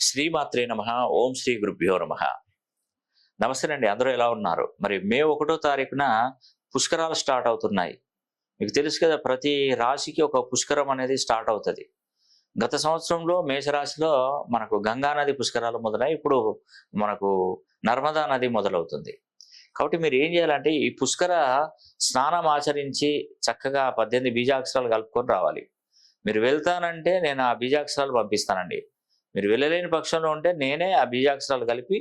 శ్రీమాత్రే నమ ఓం శ్రీ గురుభ్యో నమ. నమస్తే అండి అందరూ ఎలా ఉన్నారు? మరి మే ఒకటో తారీఖున పుష్కరాలు స్టార్ట్ అవుతున్నాయి. మీకు తెలుసు కదా ప్రతి రాశికి ఒక పుష్కరం అనేది స్టార్ట్ అవుతుంది. గత సంవత్సరంలో మేషరాశిలో మనకు గంగా నది పుష్కరాలు మొదలై ఇప్పుడు మనకు నర్మదా నది మొదలవుతుంది. కాబట్టి మీరు ఏం చేయాలంటే ఈ పుష్కర స్నానం ఆచరించి చక్కగా పద్దెనిమిది బీజాక్షరాలు కలుపుకొని రావాలి. మీరు వెళ్తానంటే నేను ఆ బీజాక్షరాలు పంపిస్తానండి. మీరు వెళ్ళలేని పక్షంలో ఉంటే నేనే ఆ బీజాక్షరాలు కలిపి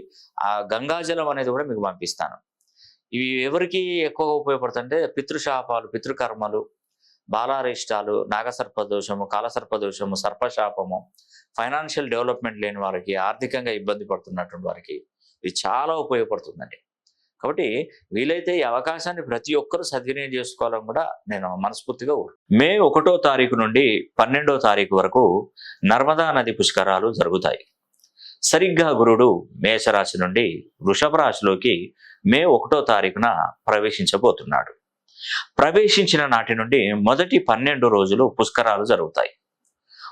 ఆ గంగాజలం అనేది కూడా మీకు పంపిస్తాను. ఇవి ఎవరికి ఎక్కువగా ఉపయోగపడుతుంటే పితృశాపాలు పితృకర్మలు బాలారిష్టాలు నాగసర్పదోషము కాలసర్పదోషము సర్పశాపము ఫైనాన్షియల్ డెవలప్మెంట్ లేని వారికి ఆర్థికంగా ఇబ్బంది పడుతున్నటువంటి వారికి ఇది చాలా ఉపయోగపడుతుందండి. కాబట్టి వీలైతే ఈ అవకాశాన్ని ప్రతి ఒక్కరూ సద్వినియోగం చేసుకోవాలని కూడా నేను మనస్ఫూర్తిగా మే ఒకటో తారీఖు నుండి పన్నెండో తారీఖు వరకు నర్మదా నది పుష్కరాలు జరుగుతాయి. సరిగ్గా గురుడు మేషరాశి నుండి వృషభ రాశిలోకి మే ఒకటో తారీఖున ప్రవేశించబోతున్నాడు. ప్రవేశించిన నాటి నుండి మొదటి పన్నెండు రోజులు పుష్కరాలు జరుగుతాయి.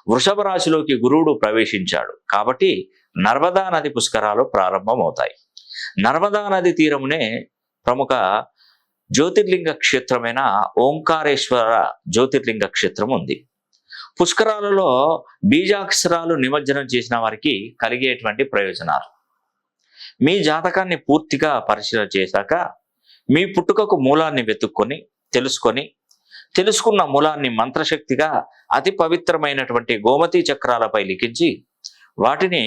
వృషభ రాశిలోకి గురువుడు ప్రవేశించాడు కాబట్టి నర్మదా నది పుష్కరాలు ప్రారంభమవుతాయి. నర్మదా నది తీరమునే ప్రముఖ జ్యోతిర్లింగ క్షేత్రమైన ఓంకారేశ్వర జ్యోతిర్లింగ క్షేత్రం ఉంది. పుష్కరాలలో బీజాక్షరాలు నిమజ్జనం చేసిన వారికి కలిగేటువంటి ప్రయోజనాలు. మీ జాతకాన్ని పూర్తిగా పరిశీలన చేశాక మీ పుట్టుకకు మూలాన్ని వెతుక్కొని తెలుసుకొని తెలుసుకున్న మూలాన్ని మంత్రశక్తిగా అతి పవిత్రమైనటువంటి గోమతి చక్రాలపై లిఖించి వాటిని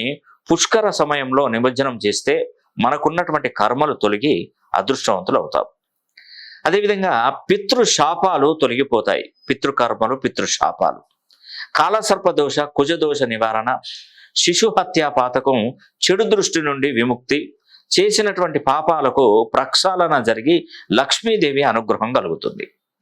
పుష్కర సమయంలో నిమజ్జనం చేస్తే మనకున్నటువంటి కర్మలు తొలగి అదృష్టవంతులు అవుతాం. అదేవిధంగా పితృ శాపాలు తొలగిపోతాయి. పితృకర్మలు పితృశాపాలు. కాలసర్పదోష కుజదోష నివారణ శిశు హత్యా పాతకం చెడు దృష్టి నుండి విముక్తి చేసినటువంటి పాపాలకు ప్రక్షాళన జరిగి లక్ష్మీదేవి అనుగ్రహం కలుగుతుంది.